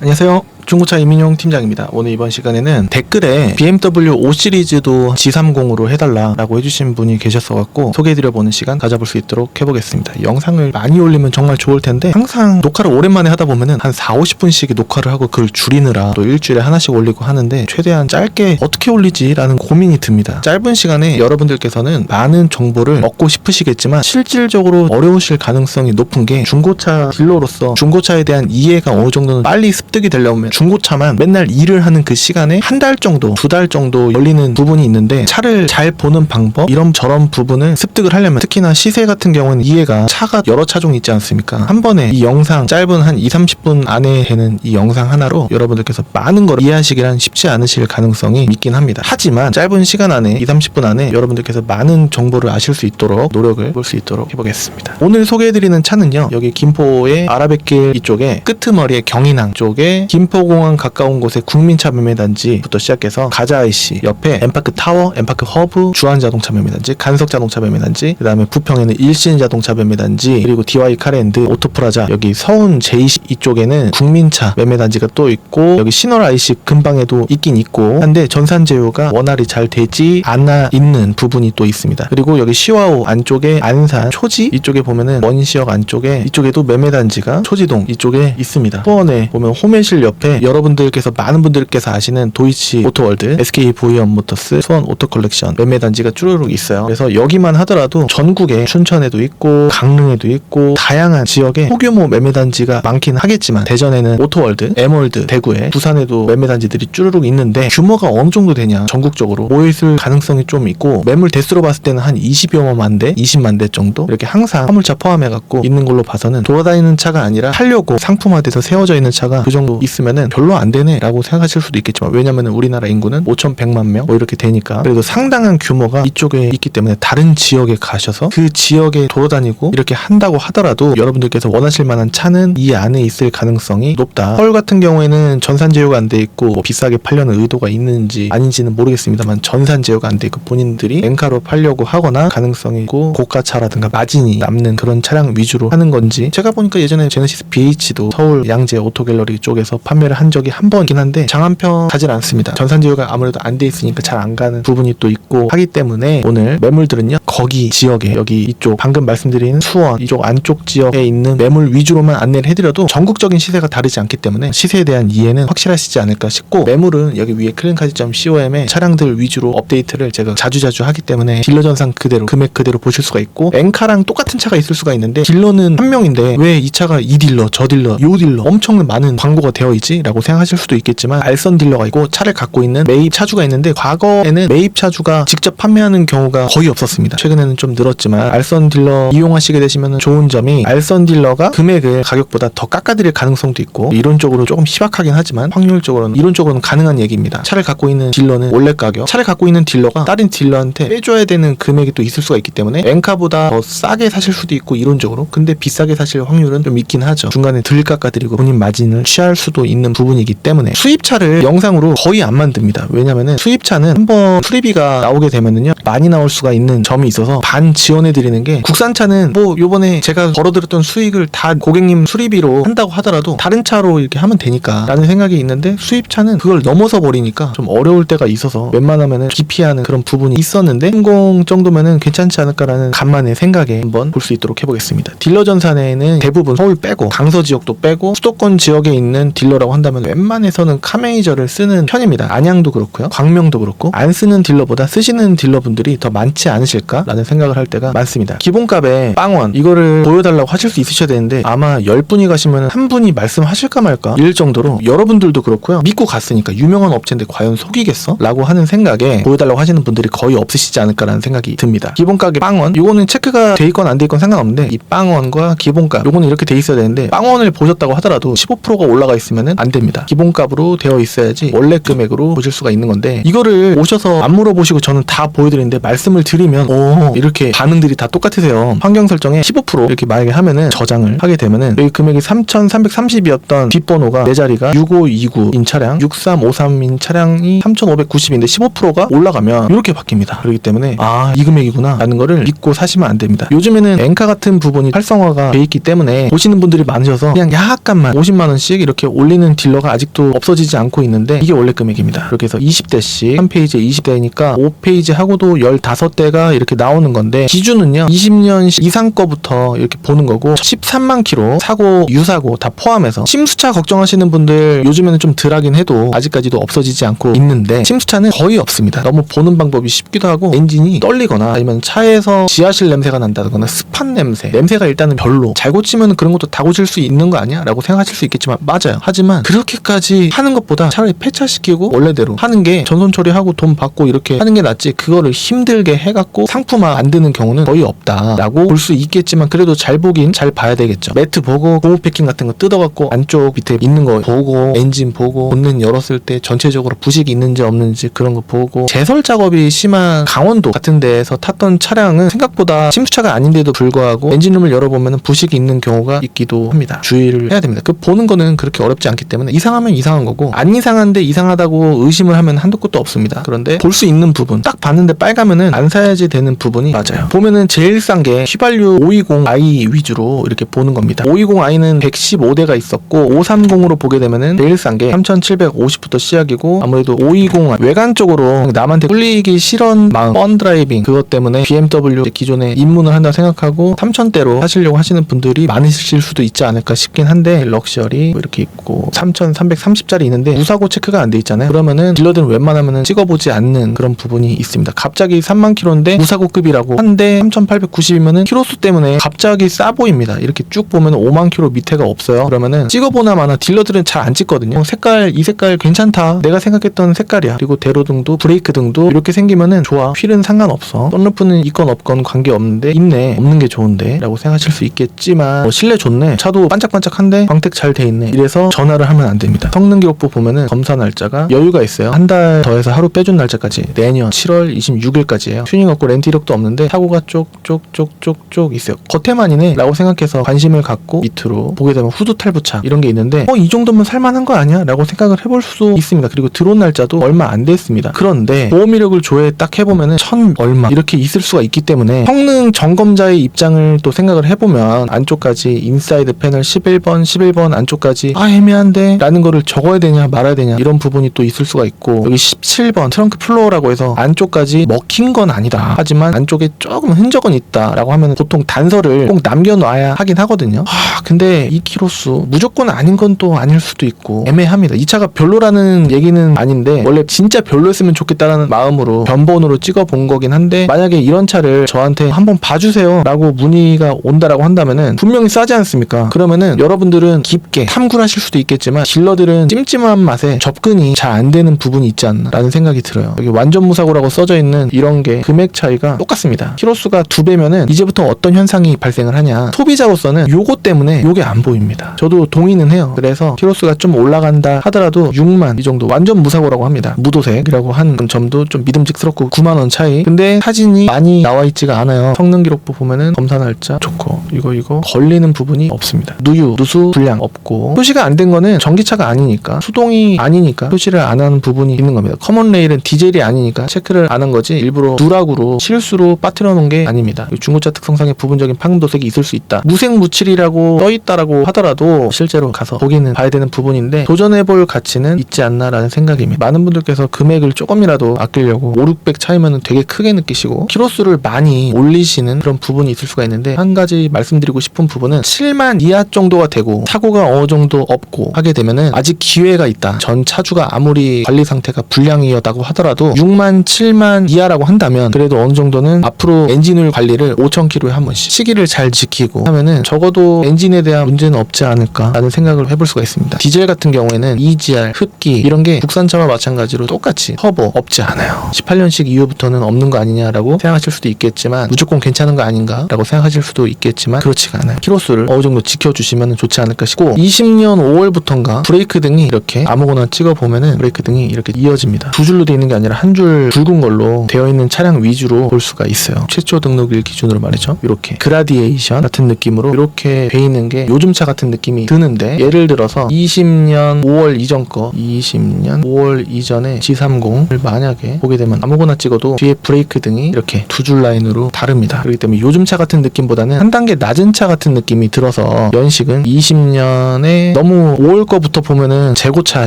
안녕하세요. 중고차 이민용 팀장입니다. 오늘 이번 시간에는 댓글에 BMW 5 시리즈도 G30으로 해달라라고 해주신 분이 계셨어갖고 소개해드려보는 시간 가져볼 수 있도록 해보겠습니다. 영상을 많이 올리면 정말 좋을 텐데 항상 녹화를 오랜만에 하다 보면은 한 4, 50분씩 녹화를 하고 그걸 줄이느라 또 일주일에 하나씩 올리고 하는데 최대한 짧게 어떻게 올리지라는 고민이 듭니다. 짧은 시간에 여러분들께서는 많은 정보를 얻고 싶으시겠지만 실질적으로 어려우실 가능성이 높은 게 중고차 딜러로서 중고차에 대한 이해가 어느 정도는 빨리 습득이 되려면 중고차만 맨날 일을 하는 그 시간에 한 달 정도, 두 달 정도 열리는 부분이 있는데 차를 잘 보는 방법 이런 저런 부분을 습득을 하려면 특히나 시세 같은 경우는 이해가 차가 여러 차종 있지 않습니까? 한 번에 이 영상 짧은 한 2, 30분 안에 되는 이 영상 하나로 여러분들께서 많은 걸 이해하시기란 쉽지 않으실 가능성이 있긴 합니다. 하지만 짧은 시간 안에 2, 30분 안에 여러분들께서 많은 정보를 아실 수 있도록 노력을 볼 수 있도록 해보겠습니다. 오늘 소개해드리는 차는요. 여기 김포의 아라뱃길 이쪽에 끄트머리의 경인항 쪽에 김포 공항 가까운 곳에 국민차 매매단지부터 시작해서 가자 IC 옆에 엠파크 타워, 엠파크 허브, 주한 자동차 매매단지, 간석 자동차 매매단지, 그 다음에 부평에는 일신 자동차 매매단지, 그리고 DY 카랜드, 오토프라자, 여기 서운 제이시 이쪽에는 국민차 매매단지가 또 있고, 여기 신월 IC 근방에도 있긴 있고, 한데 전산 제휴가 원활히 잘 되지 않아 있는 부분이 또 있습니다. 그리고 여기 시와오 안쪽에 안산, 초지 이쪽에 보면은 원시역 안쪽에 이쪽에도 매매단지가 초지동 이쪽에 있습니다. 수원에 보면 호매실 옆에 여러분들께서 많은 분들께서 아시는 도이치 오토월드, SK 보이언 모터스, 수원 오토 컬렉션 매매 단지가 쭈루룩 있어요. 그래서 여기만 하더라도 전국에 춘천에도 있고 강릉에도 있고 다양한 지역에 소규모 매매 단지가 많긴 하겠지만 대전에는 오토월드, 에월드, 대구에 부산에도 매매 단지들이 쭈루룩 있는데 규모가 어느 정도 되냐 전국적으로 모여 있을 가능성이 좀 있고 매물 대수로 봤을 때는 한 20여만 대, 20만 대 정도 이렇게 항상 화물차 포함해 갖고 있는 걸로 봐서는 돌아다니는 차가 아니라 팔려고 상품화돼서 세워져 있는 차가 그 정도 있으면 은 별로 안 되네라고 생각하실 수도 있겠지만 왜냐면은 우리나라 인구는 5,100만 명 뭐 이렇게 되니까 그래도 상당한 규모가 이쪽에 있기 때문에 다른 지역에 가셔서 그 지역에 돌아다니고 이렇게 한다고 하더라도 여러분들께서 원하실 만한 차는 이 안에 있을 가능성이 높다. 서울 같은 경우에는 전산 제휴가 안 돼 있고 뭐 비싸게 팔려는 의도가 있는지 아닌지는 모르겠습니다만 전산 제휴가 안 돼 있고 본인들이 엔카로 팔려고 하거나 가능성이 있고 고가차라든가 마진이 남는 그런 차량 위주로 하는 건지 제가 보니까 예전에 제네시스 BH도 서울 양재 오토갤러리 쪽에서 판매를 한 적이 한 번이긴 한데 장한평 가진 않습니다. 전산 제휴가 아무래도 안 돼 있으니까 잘 안 가는 부분이 또 있고 하기 때문에 오늘 매물들은요 거기 지역에 여기 이쪽 방금 말씀드린 수원 이쪽 안쪽 지역에 있는 매물 위주로만 안내를 해드려도 전국적인 시세가 다르지 않기 때문에 시세에 대한 이해는 확실하시지 않을까 싶고 매물은 여기 위에 클린카지.com에 차량들 위주로 업데이트를 제가 자주자주 하기 때문에 딜러 전상 그대로 금액 그대로 보실 수가 있고 엔카랑 똑같은 차가 있을 수가 있는데 딜러는 한 명인데 왜 이 차가 이 딜러 저 딜러 요 딜러 엄청 많은 광고가 되어 있지? 라고 생각하실 수도 있겠지만 알선 딜러가 있고 차를 갖고 있는 매입 차주가 있는데 과거에는 매입 차주가 직접 판매하는 경우가 거의 없었습니다. 최근에는 좀 늘었지만 알선 딜러 이용하시게 되시면 좋은 점이 알선 딜러가 금액을 가격보다 더 깎아드릴 가능성도 있고 이론적으로 조금 희박하긴 하지만 확률적으로는 이론적으로는 가능한 얘기입니다. 차를 갖고 있는 딜러는 원래 가격, 차를 갖고 있는 딜러가 다른 딜러한테 빼줘야 되는 금액이 또 있을 수가 있기 때문에 엔카보다 더 싸게 사실 수도 있고 이론적으로 근데 비싸게 사실 확률은 좀 있긴 하죠. 중간에 덜 깎아드리고 본인 마진을 취할 수도 있는 부분이기 때문에 수입차를 영상으로 거의 안 만듭니다. 왜냐면은 수입차는 한번 수리비가 나오게 되면은요 많이 나올 수가 있는 점이 있어서 반 지원해 드리는 게 국산차는 뭐 요번에 제가 벌어들였던 수익을 다 고객님 수리비로 한다고 하더라도 다른 차로 이렇게 하면 되니까 라는 생각이 있는데 수입차는 그걸 넘어서 버리니까 좀 어려울 때가 있어서 웬만하면은 기피하는 그런 부분이 있었는데 성공 정도면은 괜찮지 않을까라는 간만에 생각에 한번 볼 수 있도록 해보겠습니다. 딜러 전산에는 대부분 서울 빼고 강서 지역도 빼고 수도권 지역에 있는 딜러라고 한다 면 웬만해서는 카메이저를 쓰는 편입니다. 안양도 그렇고요. 광명도 그렇고 안 쓰는 딜러보다 쓰시는 딜러분들이 더 많지 않으실까라는 생각을 할 때가 많습니다. 기본값에 빵원 이거를 보여달라고 하실 수 있으셔야 되는데 아마 10분이 가시면 한 분이 말씀하실까 말까 일 정도로 여러분들도 그렇고요. 믿고 갔으니까 유명한 업체인데 과연 속이겠어? 라고 하는 생각에 보여달라고 하시는 분들이 거의 없으시지 않을까라는 생각이 듭니다. 기본가격 빵원 요거는 체크가 돼 있건 안 돼 있건 상관없는데 이 빵원과 기본가 요거는 이렇게 돼 있어야 되는데 빵원을 보셨다고 하더라도 15%가 올라가 있으면 안 됩니다. 기본값으로 되어 있어야지 원래 금액으로 보실 수가 있는 건데 이거를 오셔서 안 물어보시고 저는 다 보여드리는데 말씀을 드리면 오 이렇게 반응들이 다 똑같으세요. 환경 설정에 15% 이렇게 만약에 하면은 저장을 하게 되면은 여기 금액이 3,330이었던 뒷번호가 내 자리가 6529인 차량, 6353인 차량이 3,590인데 15%가 올라가면 이렇게 바뀝니다. 그렇기 때문에 아 이 금액이구나 라는 거를 믿고 사시면 안 됩니다. 요즘에는 엔카 같은 부분이 활성화가 돼 있기 때문에 보시는 분들이 많으셔서 그냥 약간만 50만 원씩 이렇게 올리는 딜러가 아직도 없어지지 않고 있는데 이게 원래 금액입니다. 그렇게 해서 20대씩 한 페이지에 20대니까 5페이지 하고도 15대가 이렇게 나오는 건데 기준은요 20년 이상 거부터 이렇게 보는 거고 13만 킬로 사고 유사고 다 포함해서 침수차 걱정하시는 분들 요즘에는 좀 덜하긴 해도 아직까지도 없어지지 않고 있는데 침수차는 거의 없습니다. 너무 보는 방법이 쉽기도 하고 엔진이 떨리거나 아니면 차에서 지하실 냄새가 난다거나 습한 냄새 냄새가 일단은 별로 잘 고치면 그런 것도 다 고칠 수 있는 거 아니야? 라고 생각하실 수 있겠지만 맞아요. 하지만 그렇게까지 하는 것보다 차라리 폐차시키고 원래대로 하는 게 전손 처리하고 돈 받고 이렇게 하는 게 낫지 그거를 힘들게 해갖고 상품화 만드는 경우는 거의 없다라고 볼 수 있겠지만 그래도 잘 보긴 잘 봐야 되겠죠. 매트 보고 고무 패킹 같은 거 뜯어갖고 안쪽 밑에 있는 거 보고 엔진 보고 본넷 열었을 때 전체적으로 부식이 있는지 없는지 그런 거 보고 제설 작업이 심한 강원도 같은 데에서 탔던 차량은 생각보다 침수차가 아닌데도 불구하고 엔진룸을 열어보면 부식이 있는 경우가 있기도 합니다. 주의를 해야 됩니다. 그 보는 거는 그렇게 어렵지 않기 때문에 이상하면 이상한 거고 안 이상한데 이상하다고 의심을 하면 한도 끝도 없습니다. 그런데 볼 수 있는 부분 딱 봤는데 빨가면은 안 사야지 되는 부분이 맞아요. 보면은 제일 싼 게 휘발유 520i 위주로 이렇게 보는 겁니다. 520i는 115대가 있었고 530으로 보게 되면은 제일 싼 게 3,750부터 시작이고 아무래도 520 외관 쪽으로 남한테 꿀리기 싫은 마음 뻔 드라이빙 그것 때문에 BMW 기존에 입문을 한다 생각하고 3,000대로 하시려고 하시는 분들이 많으실 수도 있지 않을까 싶긴 한데 럭셔리 뭐 이렇게 있고 3,330짜리 있는데 무사고 체크가 안 돼 있잖아요. 그러면은 딜러들은 웬만하면은 찍어보지 않는 그런 부분이 있습니다. 갑자기 3만 킬로인데 무사고급이라고 한 대 3,890이면은 키로수 때문에 갑자기 싸 보입니다. 이렇게 쭉 보면 5만 킬로 밑에가 없어요. 그러면은 찍어보나 마나 딜러들은 잘 안 찍거든요. 색깔 이 색깔 괜찮다. 내가 생각했던 색깔이야. 그리고 대로등도 브레이크 등도 이렇게 생기면은 좋아. 휠은 상관없어. 썬루프는 있건 없건 관계 없는데 있네. 없는 게 좋은데 라고 생각하실 수 있겠지만 뭐 실내 좋네. 차도 반짝반짝한데 광택 잘 돼 있네. 이래서 전화를 하면 안 됩니다. 성능 기록부 보면은 검사 날짜가 여유가 있어요. 한 달 더해서 하루 빼준 날짜까지 내년 7월 26일까지예요. 튜닝 없고 렌트 이력도 없는데 사고가 쪽쪽쪽쪽쪽 있어요. 겉에만이네 라고 생각해서 관심을 갖고 밑으로 보게 되면 후드 탈부착 이런 게 있는데 어 이 정도면 살만한 거 아니야? 라고 생각을 해볼 수 있습니다. 그리고 들어온 날짜도 얼마 안 됐습니다. 그런데 보험 이력을 조회 딱 해보면은 천 얼마 이렇게 있을 수가 있기 때문에 성능 점검자의 입장을 또 생각을 해보면 안쪽까지 인사이드 패널 11번 11번 안쪽까지 아 애매한데 라는 거를 적어야 되냐 말아야 되냐 이런 부분이 또 있을 수가 있고 여기 17번 트렁크 플로어라고 해서 안쪽까지 먹힌 건 아니다. 하지만 안쪽에 조금 흔적은 있다 라고 하면 보통 단서를 꼭 남겨놔야 하긴 하거든요. 아 근데 이 키로수 무조건 아닌 건 또 아닐 수도 있고 애매합니다. 이 차가 별로라는 얘기는 아닌데 원래 진짜 별로였으면 좋겠다라는 마음으로 변본으로 찍어본 거긴 한데 만약에 이런 차를 저한테 한번 봐주세요 라고 문의가 온다라고 한다면은 분명히 싸지 않습니까? 그러면은 여러분들은 깊게 탐구를 하실 수도 있겠 지만 딜러들은 찜찜한 맛에 접근이 잘 안 되는 부분이 있지 않나 라는 생각이 들어요. 여기 완전 무사고라고 써져 있는 이런 게 금액 차이가 똑같습니다. 키로수가 두 배면은 이제부터 어떤 현상이 발생을 하냐. 소비자로서는 요거 때문에 요게 안 보입니다. 저도 동의는 해요. 그래서 키로수가 좀 올라간다 하더라도 6만 이 정도 완전 무사고라고 합니다. 무도색이라고 한 점도 좀 믿음직스럽고 9만 원 차이. 근데 사진이 많이 나와 있지가 않아요. 성능 기록부 보면은 검사 날짜 좋고 이거 이거 걸리는 부분이 없습니다. 누유 누수 불량 없고 표시가 안 된 거는 전기차가 아니니까 수동이 아니니까 표시를 안 하는 부분이 있는 겁니다. 커먼 레일은 디젤이 아니니까 체크를 안 한 거지 일부러 누락으로 실수로 빠뜨려 놓은 게 아닙니다. 중고차 특성상의 부분적인 파금도색이 있을 수 있다. 무색무칠이라고 써 있다라고 하더라도 실제로 가서 보기는 봐야 되는 부분인데 도전해볼 가치는 있지 않나라는 생각입니다. 많은 분들께서 금액을 조금이라도 아끼려고 5, 600 차이면 되게 크게 느끼시고 키로수를 많이 올리시는 그런 부분이 있을 수가 있는데 한 가지 말씀드리고 싶은 부분은 7만 이하 정도가 되고 사고가 어느 정도 없고 하게 되면은 아직 기회가 있다 전 차주가 아무리 관리 상태가 불량이었다고 하더라도 6만 7만 이하라고 한다면 그래도 어느 정도는 앞으로 엔진오일 관리를 5,000km에 한 번씩 시기를 잘 지키고 하면은 적어도 엔진에 대한 문제는 없지 않을까라는 생각을 해볼 수가 있습니다. 디젤 같은 경우에는 EGR, 흡기 이런 게 국산차와 마찬가지로 똑같이 터보 없지 않아요. 18년식 이후부터는 없는 거 아니냐라고 생각하실 수도 있겠지만 무조건 괜찮은 거 아닌가라고 생각하실 수도 있겠지만 그렇지가 않아요. 키로수를 어느 정도 지켜주시면 좋지 않을까 싶고 20년 5월부터 인가 브레이크 등이 이렇게 아무거나 찍어 보면은 브레이크 등이 이렇게 이어집니다. 두 줄로 되어 있는 게 아니라 한 줄 굵은 걸로 되어 있는 차량 위주로 볼 수가 있어요. 최초 등록일 기준으로 말이죠. 이렇게 그라디에이션 같은 느낌으로 이렇게 돼 있는 게 요즘 차 같은 느낌이 드는데 예를 들어서 20년 5월 이전 거 20년 5월 이전에 G30을 만약에 보게 되면 아무거나 찍어도 뒤에 브레이크 등이 이렇게 두 줄 라인으로 다릅니다. 그렇기 때문에 요즘 차 같은 느낌보다는 한 단계 낮은 차 같은 느낌이 들어서 연식은 20년에 너무 좋을 거부터 보면은 재고차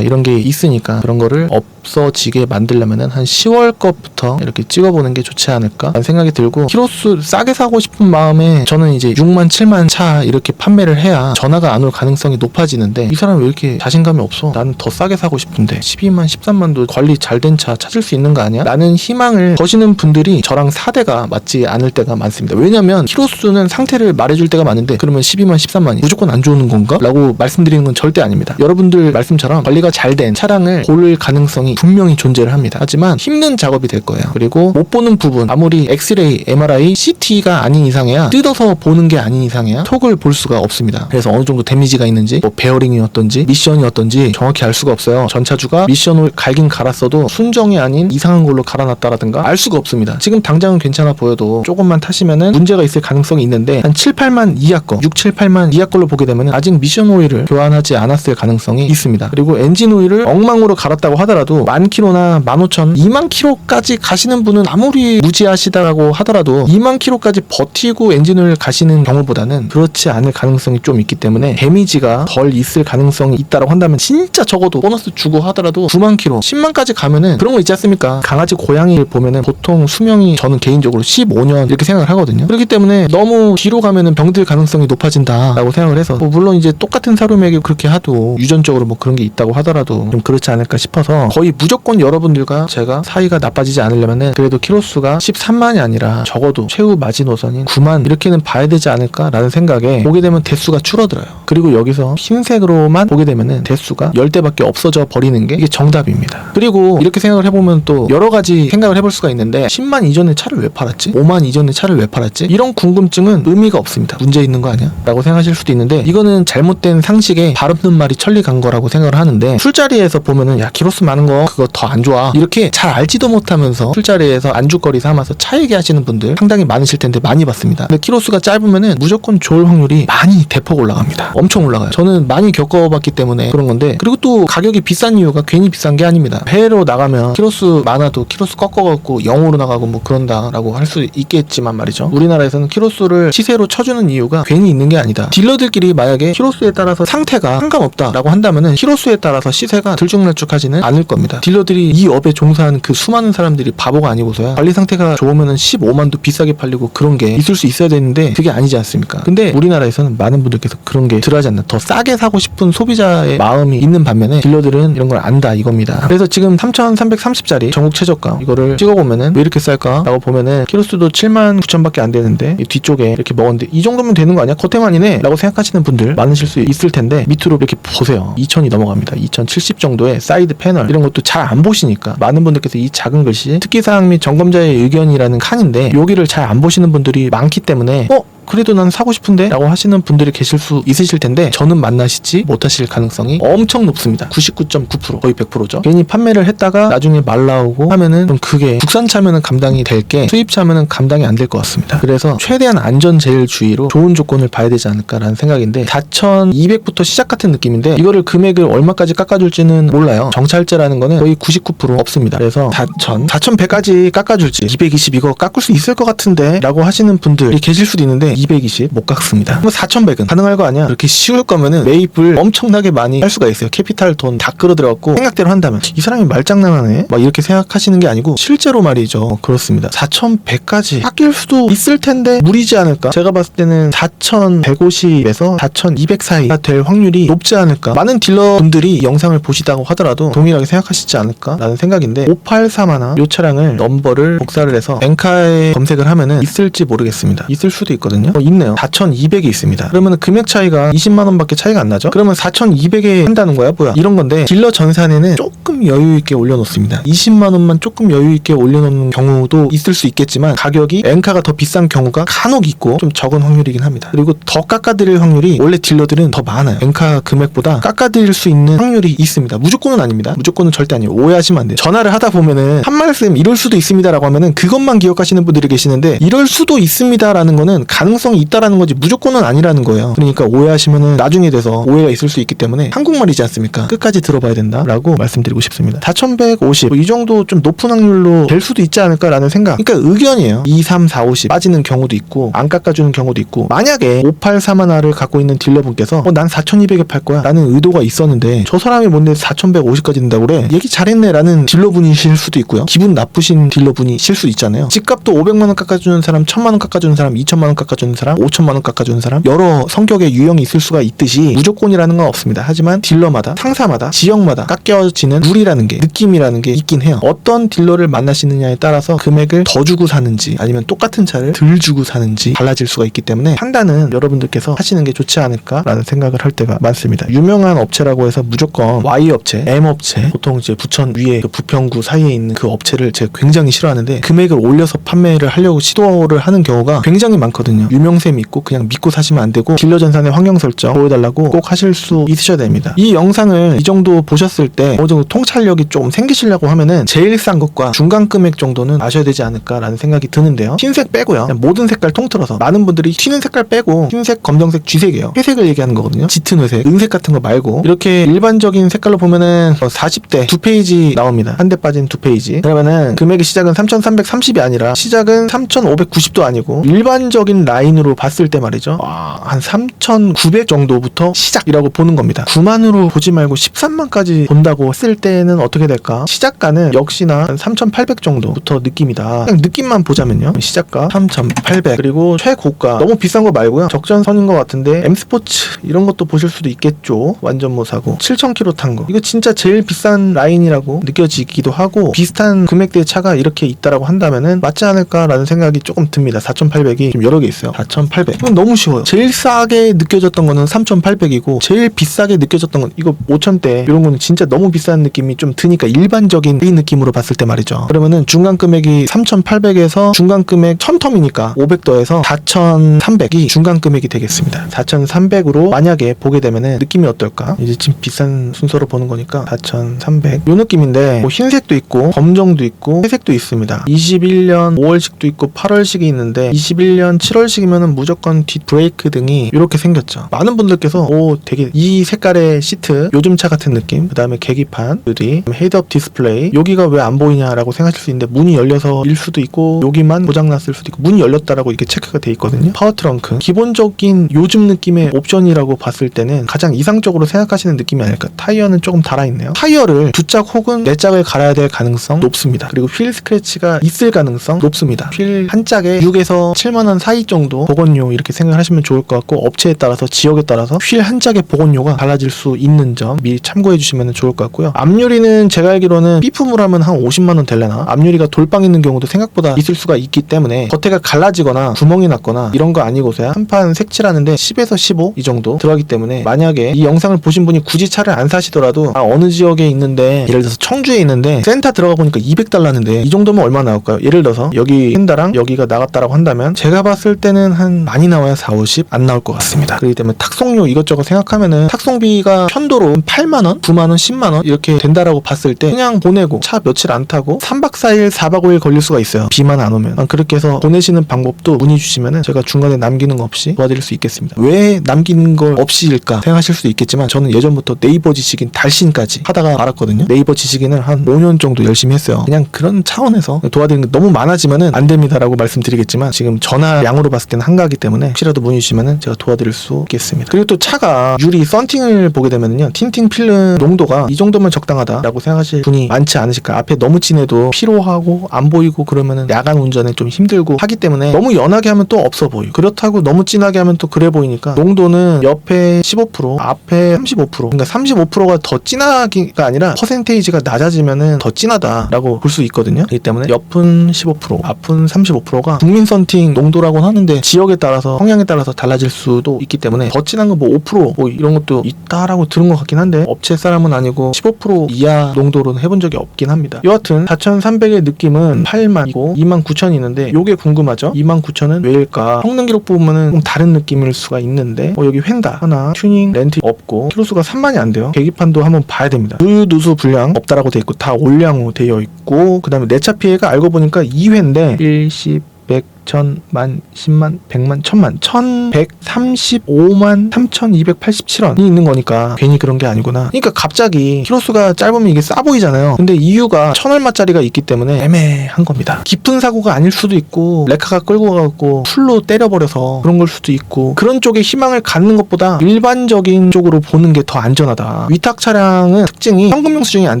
이런 게 있으니까 그런 거를 없어지게 만들려면은 한 10월 것부터 이렇게 찍어보는 게 좋지 않을까 생각이 들고 키로수 싸게 사고 싶은 마음에 저는 이제 6만 7만 차 이렇게 판매를 해야 전화가 안 올 가능성이 높아지는데 이 사람 왜 이렇게 자신감이 없어 나는 더 싸게 사고 싶은데 12만 13만도 관리 잘 된 차 찾을 수 있는 거 아니야? 라는 희망을 거시는 분들이 저랑 4대가 맞지 않을 때가 많습니다 왜냐면 키로수는 상태를 말해줄 때가 많은데 그러면 12만 13만이 무조건 안 좋은 건가? 라고 말씀드리는 건 절대 아닙니다 여러분들 말씀처럼 관리가 잘 된 차량을 고를 가능성이 분명히 존재를 합니다. 하지만 힘든 작업이 될 거예요. 그리고 못 보는 부분 아무리 엑스레이, MRI, CT가 아닌 이상해야 뜯어서 보는 게 아닌 이상해야 톡을 볼 수가 없습니다. 그래서 어느 정도 데미지가 있는지 뭐 베어링이 어떤지 미션이 어떤지 정확히 알 수가 없어요. 전차주가 미션을 갈긴 갈았어도 순정이 아닌 이상한 걸로 갈아놨다라든가 알 수가 없습니다. 지금 당장은 괜찮아 보여도 조금만 타시면은 문제가 있을 가능성이 있는데 한 7, 8만 이하 거 6, 7, 8만 이하 걸로 보게 되면 아직 미션 오일을 교환하지 않았을 가능성이 있습니다 그리고 엔진 오일을 엉망으로 갈았다고 하더라도 만 킬로나 만 오천, 2만 킬로까지 가시는 분은 아무리 무지하시다라고 하더라도 2만 킬로까지 버티고 엔진을 가시는 경우보다는 그렇지 않을 가능성이 좀 있기 때문에 데미지가 덜 있을 가능성이 있다라고 한다면 진짜 적어도 보너스 주고 하더라도 9만 킬로, 10만까지 가면은 그런 거 있지 않습니까? 강아지, 고양이를 보면은 보통 수명이 저는 개인적으로 15년 이렇게 생각을 하거든요. 그렇기 때문에 너무 뒤로 가면은 병들 가능성이 높아진다라고 생각을 해서 뭐 물론 이제 똑같은 사료맥이 그렇게 하도 유전적으로 뭐 그런 게 있다고 하더라도 좀 그렇지 않을까 싶어서 거의 무조건 여러분들과 제가 사이가 나빠지지 않으려면은 그래도 키로수가 13만이 아니라 적어도 최후 마지노선인 9만 이렇게는 봐야 되지 않을까라는 생각에 보게 되면 대수가 줄어들어요. 그리고 여기서 흰색으로만 보게 되면은 대수가 10대밖에 없어져 버리는 게 이게 정답입니다. 그리고 이렇게 생각을 해보면 또 여러 가지 생각을 해볼 수가 있는데 10만 이전에 차를 왜 팔았지? 5만 이전에 차를 왜 팔았지? 이런 궁금증은 의미가 없습니다. 문제 있는 거 아니야? 라고 생각하실 수도 있는데 이거는 잘못된 상식에 발 없는 말이 천리 간 거라고 생각을 하는데 술자리에서 보면은 야 키로수 많은 거 그거 더 안 좋아 이렇게 잘 알지도 못하면서 술자리에서 안주거리 삼아서 차 얘기하시는 분들 상당히 많으실 텐데 많이 봤습니다. 근데 키로수가 짧으면은 무조건 좋을 확률이 많이 대폭 올라갑니다. 엄청 올라가요. 저는 많이 겪어봤기 때문에 그런 건데 그리고 또 가격이 비싼 이유가 괜히 비싼 게 아닙니다. 배로 나가면 키로수 많아도 키로수 꺾어갖고 0으로 나가고 뭐 그런다라고 할 수 있겠지만 말이죠. 우리나라에서는 키로수를 시세로 쳐주는 이유가 괜히 있는 게 아니다. 딜러들끼리 만약에 키로수에 따라서 상태가 상관없다 라고 한다면은 키로수에 따라서 시세가 들쭉날쭉하지는 않을 겁니다. 딜러들이 이 업에 종사하는 그 수많은 사람들이 바보가 아니고서야 관리 상태가 좋으면은 15만도 비싸게 팔리고 그런 게 있을 수 있어야 되는데 그게 아니지 않습니까? 근데 우리나라에서는 많은 분들께서 그런 게 들어하지 않나 더 싸게 사고 싶은 소비자의 마음이 있는 반면에 딜러들은 이런 걸 안다 이겁니다. 그래서 지금 3,330짜리 전국 최저가 이거를 찍어보면은 왜 이렇게 쌀까라고 보면은 키로수도 7만 9천밖에 안 되는데 이 뒤쪽에 이렇게 먹었는데 이 정도면 되는 거 아니야? 겉에만이네 라고 생각하시는 분들 많으실 수 있을 텐데 밑으로 이렇게 보세요. 2,000이 넘어갑니다. 2,070 정도의 사이드 패널 이런 것도 잘 안 보시니까 많은 분들께서 이 작은 글씨 특기사항 및 점검자의 의견이라는 칸인데 여기를 잘 안 보시는 분들이 많기 때문에 어? 그래도 난 사고 싶은데? 라고 하시는 분들이 계실 수 있으실 텐데 저는 만나시지 못하실 가능성이 엄청 높습니다. 99.9% 거의 100%죠. 괜히 판매를 했다가 나중에 말 나오고 하면은 좀 그게 국산차면은 감당이 될 게 수입차면은 감당이 안 될 것 같습니다. 그래서 최대한 안전 제일 주의로 좋은 조건을 봐야 되지 않을까라는 생각인데 4,200부터 시작 같은 느낌인데 이거를 금액을 얼마까지 깎아줄지는 몰라요. 정찰제라는 거는 거의 99% 없습니다. 그래서 4,000 4,100까지 깎아줄지 220 이거 깎을 수 있을 것 같은데 라고 하시는 분들이 계실 수도 있는데 220 못 깎습니다. 뭐 4,100은 가능할 거 아니야? 그렇게 쉬울 거면은 매입을 엄청나게 많이 할 수가 있어요. 캐피탈 돈 다 끌어들여갖고 생각대로 한다면 이 사람이 말장난하네? 막 이렇게 생각하시는 게 아니고 실제로 말이죠. 그렇습니다. 4,100까지 깎일 수도 있을 텐데 무리지 않을까? 제가 봤을 때는 4,150에서 4,200 사이가 될 확률이 높지 않을까? 많은 딜러분들이 영상을 보시다고 하더라도 동일하게 생각하시지 않을까? 라는 생각인데 583하나 이 차량을 넘버를 복사를 해서 엔카에 검색을 하면은 있을지 모르겠습니다. 있을 수도 있거든요. 어, 있네요. 4,200이 있습니다. 그러면 금액 차이가 20만 원밖에 차이가 안 나죠? 그러면 4,200에 한다는 거야, 뭐야? 이런 건데 딜러 전산에는 조금 여유 있게 올려놓습니다. 20만 원만 조금 여유 있게 올려놓는 경우도 있을 수 있겠지만 가격이 엔카가 더 비싼 경우가 간혹 있고 좀 적은 확률이긴 합니다. 그리고 더 깎아드릴 확률이 원래 딜러들은 더 많아요. 엔카 금액보다 깎아드릴 수 있는 확률이 있습니다. 무조건은 아닙니다. 무조건은 절대 아니에요. 오해하시면 안 돼요. 전화를 하다 보면은 한 말씀 이럴 수도 있습니다라고 하면은 그것만 기억하시는 분들이 계시는데 이럴 수도 있습니다라는 거는 가능 가능성이 있다라는 거지 무조건은 아니라는 거예요. 그러니까 오해하시면은 나중에 돼서 오해가 있을 수 있기 때문에 한국말이지 않습니까? 끝까지 들어봐야 된다라고 말씀드리고 싶습니다. 4150. 이 정도 좀 높은 확률로 될 수도 있지 않을까라는 생각. 그러니까 의견이에요. 2, 3, 4, 50 빠지는 경우도 있고 안 깎아주는 경우도 있고 만약에 583 하나를 갖고 있는 딜러분께서 어, 난 4200에 팔 거야 라는 의도가 있었는데 저 사람이 뭔데 4150까지 된다고 그래 얘기 잘했네 라는 딜러분이실 수도 있고요 기분 나쁘신 딜러분이실 수 있잖아요 집값도 500만원 깎아주는 사람 1000만원 깎아주는 사람 2000만원 깎아주는 사람 5000만원 깎아주는 사람 여러 성격의 유형이 있을 수가 있듯이 무조건이라는 건 없습니다 하지만 딜러마다 상사마다 지역마다 깎여지는 룰이라는 게 느낌이라는 게 있긴 해요 어떤 딜러를 만나시느냐에 따라서 금액을 더 주고 사는지 아니면 똑같은 차를 덜 주고 사는지 달라질 수가 있기 때문에 판단은 여러분들께서 하시는 게 좋지 않을까라는 생각을 할 때가 많습니다. 유명한 업체라고 해서 무조건 Y 업체, M 업체, 보통 이제 부천 위에 그 부평구 사이에 있는 그 업체를 제가 굉장히 싫어하는데 금액을 올려서 판매를 하려고 시도를 하는 경우가 굉장히 많거든요. 유명세 믿고 그냥 믿고 사시면 안 되고 딜러 전산의 환경 설정 보여달라고 꼭 하실 수 있으셔야 됩니다. 이 영상을 이 정도 보셨을 때 어느 정도 통찰력이 좀 생기시려고 하면은 제일 싼 것과 중간 금액 정도는 아셔야 되지 않을까라는 생각이 드는데요. 흰색 빼고요. 모든 색깔 통틀어서 많은 분들이 튀는 색깔 빼고 흰색, 검정색, 쥐색이에요. 회색을 얘기하는 거거든요. 짙은 회색, 은색 같은 거 말고 이렇게 일반적인 색깔로 보면은 40대 두 페이지 나옵니다. 한 대 빠진 두 페이지. 그러면은 금액의 시작은 3,330이 아니라 시작은 3,590도 아니고 일반적인 라인 으로 봤을 때 말이죠. 와, 한 3,900 정도부터 시작이라고 보는 겁니다. 9만으로 보지 말고 13만까지 본다고 했을 때는 어떻게 될까? 시작가는 역시나 한 3,800 정도부터 느낌이다. 그냥 느낌만 보자면요. 시작가 3,800 그리고 최고가 너무 비싼 거 말고요. 적전선인 것 같은데 M 스포츠 이런 것도 보실 수도 있겠죠. 완전 못 사고 7,000km 탄 거. 이거 진짜 제일 비싼 라인이라고 느껴지기도 하고 비슷한 금액대의 차가 이렇게 있다라고 한다면은 맞지 않을까라는 생각이 조금 듭니다. 4,800이 지금 여러 개 있어요. 4,800. 이건 너무 쉬워요. 제일 싸게 느껴졌던 거는 3,800이고 제일 비싸게 느껴졌던 건 이거 5,000대 이런 거는 진짜 너무 비싼 느낌이 좀 드니까 일반적인 이 느낌으로 봤을 때 말이죠. 그러면은 중간 금액이 3,800에서 중간 금액 1000텀이니까 500 더해서 4,300이 중간 금액이 되겠습니다. 4,300으로 만약에 보게 되면은 느낌이 어떨까? 이제 지금 비싼 순서로 보는 거니까 4,300. 요 느낌인데 뭐 흰색도 있고 검정도 있고 회색도 있습니다. 21년 5월식도 있고 8월식이 있는데 21년 7월식 이면은 무조건 뒷 브레이크 등이 이렇게 생겼죠. 많은 분들께서 오 되게 이 색깔의 시트 요즘 차 같은 느낌. 그 다음에 계기판, 유리, 헤드업 디스플레이 여기가 왜 안 보이냐라고 생각하실 수 있는데 문이 열려서 일 수도 있고 여기만 고장났을 수도 있고 문이 열렸다라고 이렇게 체크가 돼 있거든요. 파워 트렁크 기본적인 요즘 느낌의 옵션이라고 봤을 때는 가장 이상적으로 생각하시는 느낌이 아닐까. 타이어는 조금 달아있네요. 타이어를 두 짝 혹은 네 짝을 갈아야 될 가능성 높습니다. 그리고 휠 스크래치가 있을 가능성 높습니다. 휠 한 짝에 6에서 7만 원 사이 정도 보건료 이렇게 생각하시면 좋을 것 같고 업체에 따라서 지역에 따라서 휠 한 짝의 보건료가 달라질 수 있는 점 미리 참고해 주시면 좋을 것 같고요. 앞유리는 제가 알기로는 B품으로 하면 한 50만 원 될려나 앞유리가 돌빵 있는 경우도 생각보다 있을 수가 있기 때문에 겉에가 갈라지거나 구멍이 났거나 이런 거 아니고서야 한 판 색칠하는데 10에서 15 이 정도 들어가기 때문에 만약에 이 영상을 보신 분이 굳이 차를 안 사시더라도 아, 어느 지역에 있는데 예를 들어서 청주에 있는데 센터 들어가 보니까 200달러인데 이 정도면 얼마 나올까요? 예를 들어서 여기 펜다랑 여기가 나갔다라고 한다면 제가 봤을 때는 한 많이 나와야 4, 50 안 나올 것 같습니다. 그렇기 때문에 탁송료 이것저것 생각하면은 탁송비가 편도로 8만 원, 9만 원, 10만 원 이렇게 된다라고 봤을 때 그냥 보내고 차 며칠 안 타고 3박 4일, 4박 5일 걸릴 수가 있어요. 비만 안 오면 아, 그렇게 해서 보내시는 방법도 문의 주시면은 제가 중간에 남기는 거 없이 도와드릴 수 있겠습니다. 왜 남기는 걸 없이일까 생각하실 수도 있겠지만 저는 예전부터 네이버 지식인 달신까지 하다가 알았거든요. 네이버 지식인을 한 5년 정도 열심히 했어요. 그냥 그런 차원에서 도와드리는 게 너무 많아지면은 안 됩니다라고 말씀드리겠지만 지금 전화량으로 봤을 때는 한가하기 때문에 혹시라도 문의 주시면은 제가 도와드릴 수 있겠습니다. 그리고 또 차가 유리 썬팅을 보게 되면은요. 틴팅 필름 농도가 이 정도면 적당하다라고 생각하실 분이 많지 않으실까. 앞에 너무 진해도 피로하고 안 보이고 그러면은 야간 운전에 좀 힘들고 하기 때문에 너무 연하게 하면 또 없어 보이고 그렇다고 너무 진하게 하면 또 그래 보이니까 농도는 옆에 15% 앞에 35% 그러니까 35%가 더 진하기가 아니라 퍼센테이지가 낮아지면은 더 진하다라고 볼 수 있거든요. 그렇기 때문에 옆은 15% 앞은 35%가 국민 썬팅 농도라고 하는데 지역에 따라서 성향에 따라서 달라질 수도 있기 때문에 더 진한 거뭐 5%뭐 이런 것도 있다라고 들은 것 같긴 한데 업체 사람은 아니고 15% 이하 농도로는 해본 적이 없긴 합니다. 여하튼 4,300의 느낌은 8만이고 29,000이 있는데 요게 궁금하죠? 29,000은 왜일까? 성능 기록 보면은 좀 다른 느낌일 수가 있는데 어, 여기 횡다 하나 튜닝 렌트 없고 키로수가 3만이 안 돼요. 계기판도 한번 봐야 됩니다. 누유 누수 불량 없다라고 돼 있고 다 올량으로 되어 있고 그 다음에 내차 피해가 알고 보니까 2회인데 1, 10, 100, 5천, 만, 10만, 100만, 1000만, 1135만 3287원이 있는 거니까 괜히 그런 게 아니구나. 그러니까 갑자기 키로수가 짧으면 이게 싸 보이잖아요. 근데 이유가 천 얼마짜리가 있기 때문에 애매한 겁니다. 깊은 사고가 아닐 수도 있고 레카가 끌고 가고 풀로 때려버려서 그런 걸 수도 있고 그런 쪽에 희망을 갖는 것보다 일반적인 쪽으로 보는 게 더 안전하다. 위탁 차량은 특징이 현금용 수정이 안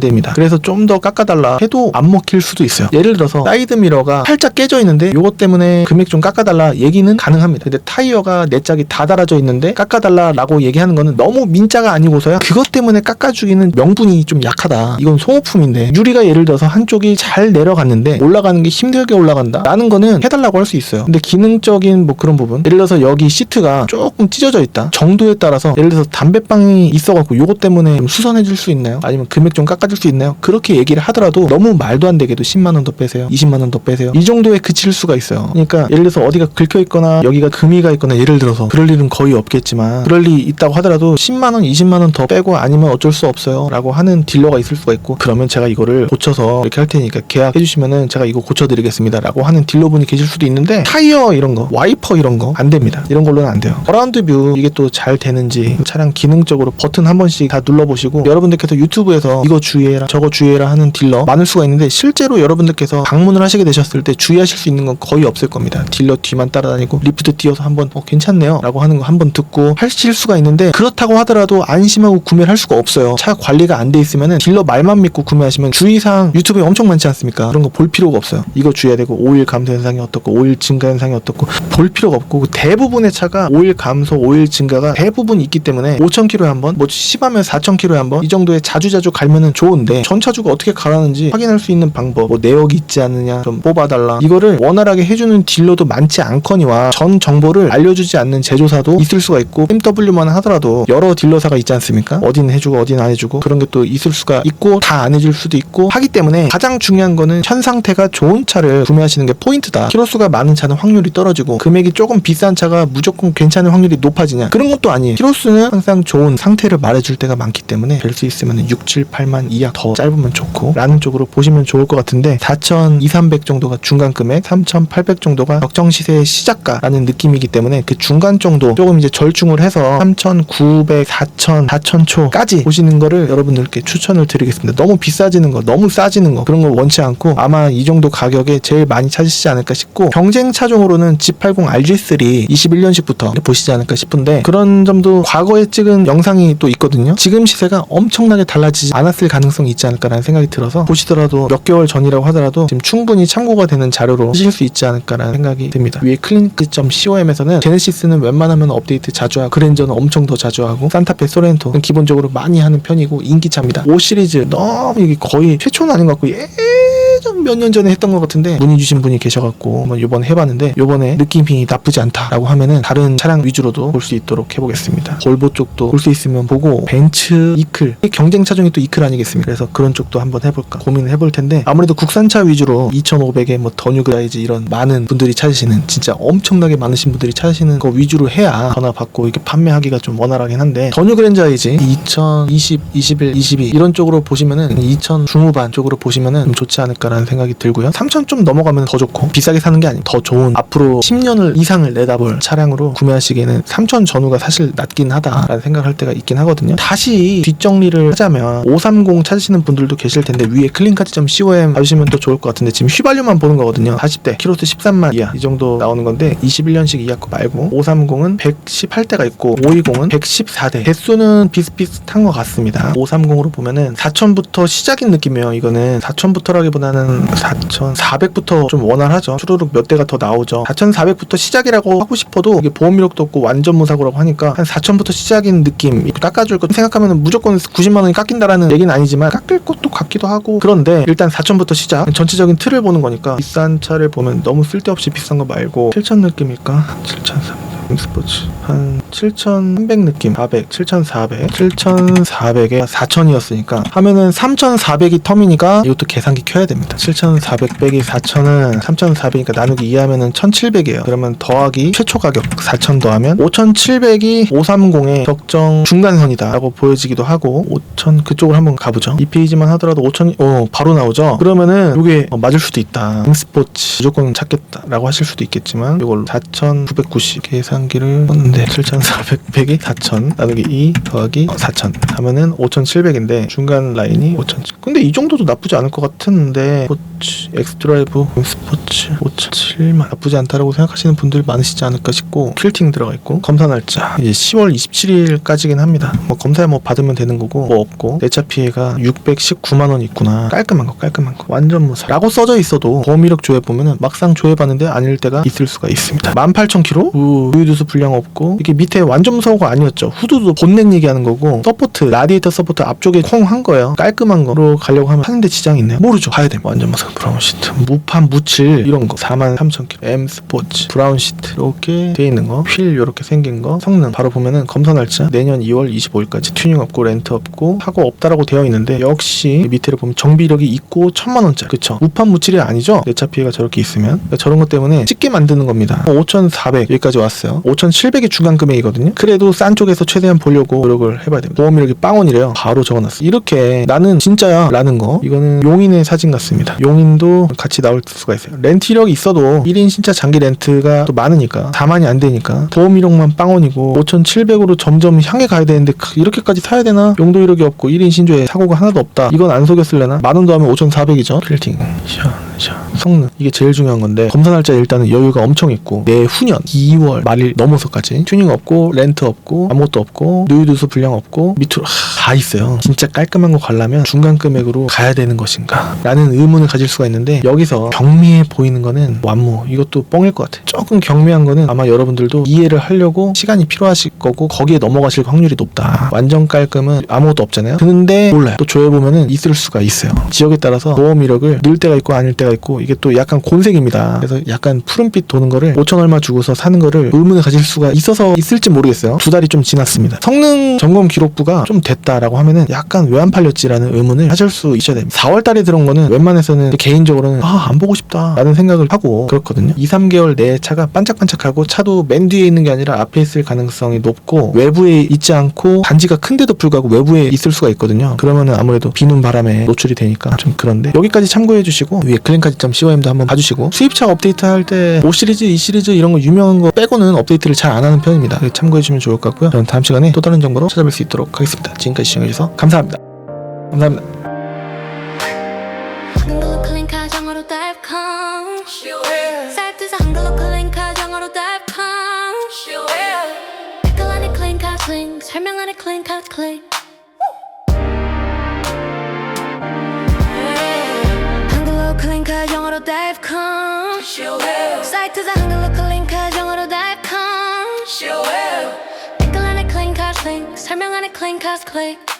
됩니다. 그래서 좀 더 깎아달라 해도 안 먹힐 수도 있어요. 예를 들어서 사이드 미러가 살짝 깨져 있는데 요것 때문에 금액 좀 깎아달라 얘기는 가능합니다. 근데 타이어가 네 짝이 다 달아져 있는데 깎아달라라고 얘기하는 거는 너무 민자가 아니고서야 그것 때문에 깎아주기는 명분이 좀 약하다. 이건 소모품인데 유리가 예를 들어서 한쪽이 잘 내려갔는데 올라가는 게 힘들게 올라간다. 라는 거는 해달라고 할 수 있어요. 근데 기능적인 뭐 그런 부분 예를 들어서 여기 시트가 조금 찢어져 있다. 정도에 따라서 예를 들어서 담배빵이 있어갖고 요것 때문에 좀 수선해줄 수 있나요? 아니면 금액 좀 깎아줄 수 있나요? 그렇게 얘기를 하더라도 너무 말도 안 되게도 10만 원 더 빼세요. 20만 원 더 빼세요. 이 정도에 그칠 수가 있어요. 그러니까 예를 들어서 어디가 긁혀 있거나 여기가 금이 가 있거나 예를 들어서 그럴 일은 거의 없겠지만 그럴 일이 있다고 하더라도 10만 원, 20만 원 더 빼고 아니면 어쩔 수 없어요라고 하는 딜러가 있을 수가 있고 그러면 제가 이거를 고쳐서 이렇게 할 테니까 계약해 주시면은 제가 이거 고쳐 드리겠습니다라고 하는 딜러분이 계실 수도 있는데 타이어 이런 거, 와이퍼 이런 거 안 됩니다. 이런 걸로는 안 돼요. 어라운드 뷰 이게 또 잘 되는지 차량 기능적으로 버튼 한 번씩 다 눌러 보시고 여러분들께서 유튜브에서 이거 주의해라 저거 주의해라 하는 딜러 많을 수가 있는데 실제로 여러분들께서 방문을 하시게 되셨을 때 주의하실 수 있는 건 거의 없을 겁니다. 딜러 뒤만 따라다니고 리프트 띄워서 한번 어, 괜찮네요 라고 하는 거 한번 듣고 하실 수가 있는데 그렇다고 하더라도 안심하고 구매를 할 수가 없어요. 차 관리가 안 돼 있으면은 딜러 말만 믿고 구매하시면 주의사항 유튜브에 엄청 많지 않습니까? 그런 거 볼 필요가 없어요. 이거 주의해야 되고 오일 감소 현상이 어떻고 오일 증가 현상이 어떻고 볼 필요가 없고 그 대부분의 차가 오일 감소, 오일 증가가 대부분 있기 때문에 5,000km에 한 번, 뭐 심하면 4,000km에 한번 이 정도에 자주자주 갈면은 좋은데 전차주가 어떻게 가라는지 확인할 수 있는 방법, 뭐 내역이 있지 않느냐 좀 뽑아달라 이거를 원활하게 해주는 딜러도 많지 않거니와 전 정보를 알려주지 않는 제조사도 있을 수가 있고 MW만 하더라도 여러 딜러사가 있지 않습니까? 어디는 해주고 어디는 안 해주고 그런 게 또 있을 수가 있고 다 안 해줄 수도 있고 하기 때문에 가장 중요한 거는 현 상태가 좋은 차를 구매하시는 게 포인트다. 키로수가 많은 차는 확률이 떨어지고 금액이 조금 비싼 차가 무조건 괜찮은 확률이 높아지냐 그런 것도 아니에요. 키로수는 항상 좋은 상태를 말해줄 때가 많기 때문에 될 수 있으면 6, 7, 8만 이하 더 짧으면 좋고 라는 쪽으로 보시면 좋을 것 같은데 4천 2, 300 정도가 중간 금액 3,800 정도 가 적정 시세의 시작가라는 느낌이기 때문에 그 중간 정도 조금 이제 절충을 해서 3,900, 4,000, 4,000 초까지 보시는 거를 여러분들께 추천을 드리겠습니다. 너무 비싸지는 거, 너무 싸지는 거 그런 걸 원치 않고 아마 이 정도 가격에 제일 많이 찾으시지 않을까 싶고 경쟁 차종으로는 G80 RG3 21년식부터 보시지 않을까 싶은데 그런 점도 과거에 찍은 영상이 또 있거든요. 지금 시세가 엄청나게 달라지지 않았을 가능성이 있지 않을까라는 생각이 들어서 보시더라도 몇 개월 전이라고 하더라도 지금 충분히 참고가 되는 자료로 쓰실 수 있지 않을까 라는 생각이 듭니다. 위에 클링크.com에서는 제네시스는 웬만하면 업데이트 자주 하고 그랜저는 엄청 더 자주 하고 산타페 소렌토는 기본적으로 많이 하는 편이고 인기차입니다. 5 시리즈 너무 이게 거의 최초는 아닌 것 같고 예 전 몇 년 전에 했던 것 같은데 문의 주신 분이 계셔갖고 요번에 해봤는데 요번에 느낌이 나쁘지 않다라고 하면은 다른 차량 위주로도 볼 수 있도록 해보겠습니다. 볼보 쪽도 볼 수 있으면 보고 벤츠 이클 경쟁 차종이 또 이클 아니겠습니까? 그래서 그런 쪽도 한번 해볼까 고민을 해볼 텐데 아무래도 국산차 위주로 2,500에 뭐 더뉴그라이즈 이런 많은 분들이 찾으시는 진짜 엄청나게 많으신 분들이 찾으시는 거 위주로 해야 전화 받고 이렇게 판매하기가 좀 원활하긴 한데 더뉴그랜저이즈 2020, 21, 22 이런 쪽으로 보시면은 2000 중후반 쪽으로 보시면은 좀 좋지 않을까 라는 생각이 들고요. 3000좀 넘어가면 더 좋고 비싸게 사는 게 아니고 더 좋은 앞으로 10년을 이상을 내다볼 차량으로 구매하시기에는 3000 전후가 사실 낮긴 하다라는 생각할 때가 있긴 하거든요. 다시 뒷정리를 하자면 530 찾으시는 분들도 계실 텐데 위에 클린카드.com 봐주시면 또 좋을 것 같은데 지금 휘발유만 보는 거거든요. 40대 키로수 13만 이하 이 정도 나오는 건데 21년식 이하 거 말고 530은 118대가 있고 520은 114대 대수는 비슷비슷한 것 같습니다. 530으로 보면은 4000부터 시작인 느낌이에요. 이거는 4000부터라기보다는 4400부터 좀 원활하죠. 추루룩 몇 대가 더 나오죠. 4400부터 시작이라고 하고 싶어도 이게 보험 이력도 없고 완전 무사고라고 하니까 한 4000부터 시작인 느낌 깎아줄 거 생각하면 무조건 90만 원이 깎인다라는 얘기는 아니지만 깎일 것도 같기도 하고 그런데 일단 4000부터 시작 전체적인 틀을 보는 거니까 비싼 차를 보면 너무 쓸데없이 비싼 거 말고 7000 느낌일까? 7300 스포츠. 한 7,300 느낌. 400 7,400 7,400에 4,000이었으니까 하면은 3,400이 터미니까 이것도 계산기 켜야 됩니다. 7,400 빼기 4,000은 3,400이니까 나누기 2 하면은 1,700이에요. 그러면 더하기 최초 가격 4,000 더하면 5,700이 530의 적정 중간선이다 라고 보여지기도 하고 5,000 그쪽으로 한번 가보죠. 이 페이지만 하더라도 5,000이 어 바로 나오죠? 그러면은 이게 어, 맞을 수도 있다. 스포츠 무조건 찾겠다 라고 하실 수도 있겠지만 이걸로 4,990 계산 기를 썼는데 7,400이 4,000 나누기 2 더하기 4,000 하면은 5,700인데 중간 라인이 5,000 근데 이 정도도 나쁘지 않을 것 같은데 스포츠 엑스드라이브 스포츠 5,007만. 나쁘지 않다라고 생각하시는 분들 많으시지 않을까 싶고 퀼팅 들어가 있고 검사 날짜. 이제 10월 27일까지긴 합니다. 뭐 검사에 뭐 받으면 되는 거고 뭐 없고. 내차 피해가 619만 원 있구나. 깔끔한 거 깔끔한 거. 완전 무사 라고 써져 있어도 보험 이력 조회 보면은 막상 조회받는데 아닐 때가 있을 수가 있습니다. 18,000km 우유두수 불량 없고. 이게 밑에 완전 무사고가 아니었죠. 후드도 본넷 얘기하는 거고 서포트 라디에이터 서포트 앞쪽에 콩 한 거예요. 깔끔한 거로 가려고 하면 하는데 지장이 있나요? 모르죠. 봐야 돼 완전 무사 브라운 시트. 무판 무칠 이런 거. 43,000km M 스포츠. 브라운 시트. 이렇게 돼 있는 거휠 이렇게 생긴 거. 성능. 바로 보면은 검사 날짜. 내년 2월 25일까지 튜닝 없고 렌트 없고 사고 없다라고 되어 있는데 역시 밑에를 보면 정비력이 있고 천만 원짜리. 그쵸? 무판 무칠이 아니죠? 내 차 피해가 저렇게 있으면. 그러니까 저런 것 때문에 찍게 만드는 겁니다. 5,400 여기까지 왔어요. 5,700이 중간 금액이거든요. 그래도 싼 쪽에서 최대한 보려고 노력을 해봐야 됩니다. 보험 이력이 빵원이래요. 바로 적어놨어 이렇게 나는 진짜야 라는 거. 이거는 용인의 사진 같습니다. 용 인도 같이 나올 수가 있어요. 렌트 이력이 있어도 1인 진짜 장기 렌트가 또 많으니까 4만이 안 되니까 보험 이력만 빵원이고 5,700으로 점점 향해 가야 되는데 크, 이렇게까지 사야 되나? 용도 이력이 없고 1인 신조에 사고가 하나도 없다. 이건 안 속였을래나? 만원 더하면 5,400이죠. 필팅. 샤, 샤. 성능. 이게 제일 중요한 건데 검사 날짜 일단은 여유가 엄청 있고 내후년 2월 말일 넘어서까지 튜닝 없고 렌트 없고 아무것도 없고 누유두수 불량 없고 밑으로 하, 다 있어요. 진짜 깔끔한 거 가려면 중간 금액으로 가야 되는 것인가? 라는 의문을 가질 수가 있는데 여기서 경미해 보이는 거는 완무. 이것도 뻥일 것 같아. 조금 경미한 거는 아마 여러분들도 이해를 하려고 시간이 필요하실 거고 거기에 넘어가실 확률이 높다. 완전 깔끔은 아무것도 없잖아요. 근데 몰라요. 또 조회보면은 있을 수가 있어요. 지역에 따라서 보험 이력을 넣을 때가 있고 아닐 때가 있고 이게 또 약간 곤색입니다. 그래서 약간 푸른빛 도는 거를 5천 얼마 주고서 사는 거를 의문을 가질 수가 있어서 있을지 모르겠어요. 두 달이 좀 지났습니다. 성능 점검 기록부가 좀 됐다라고 하면은 약간 왜 안 팔렸지라는 의문을 하실 수 있어야 됩니다. 4월 달에 들어온 거는 웬만해서는 개인적으로는 아 안 보고 싶다 라는 생각을 하고 그렇거든요. 2, 3개월 내에 차가 반짝반짝하고 차도 맨 뒤에 있는 게 아니라 앞에 있을 가능성이 높고 외부에 있지 않고 단지가 큰데도 불구하고 외부에 있을 수가 있거든요. 그러면은 아무래도 비눈 바람에 노출이 되니까 좀 그런데 여기까지 참고해 주시고 위에 클랜카지 .com도 한번 봐주시고. 수입차 업데이트 할 때 5 시리즈, 2 시리즈 이런 거 유명한 거 빼고는 업데이트를 잘 안 하는 편입니다. 참고해 주시면 좋을 것 같고요. 저는 다음 시간에 또 다른 정보로 찾아뵐 수 있도록 하겠습니다. 지금까지 시청해 주셔서 감사합니다. 감사합니다. 한글로 클린 가정으로 달콤 사이트에서 한글로 클린 가정으로 달콤 댓글 안에 클린 카 클린 설명 안에 클린 카 클린 달콤 댓글 안에 클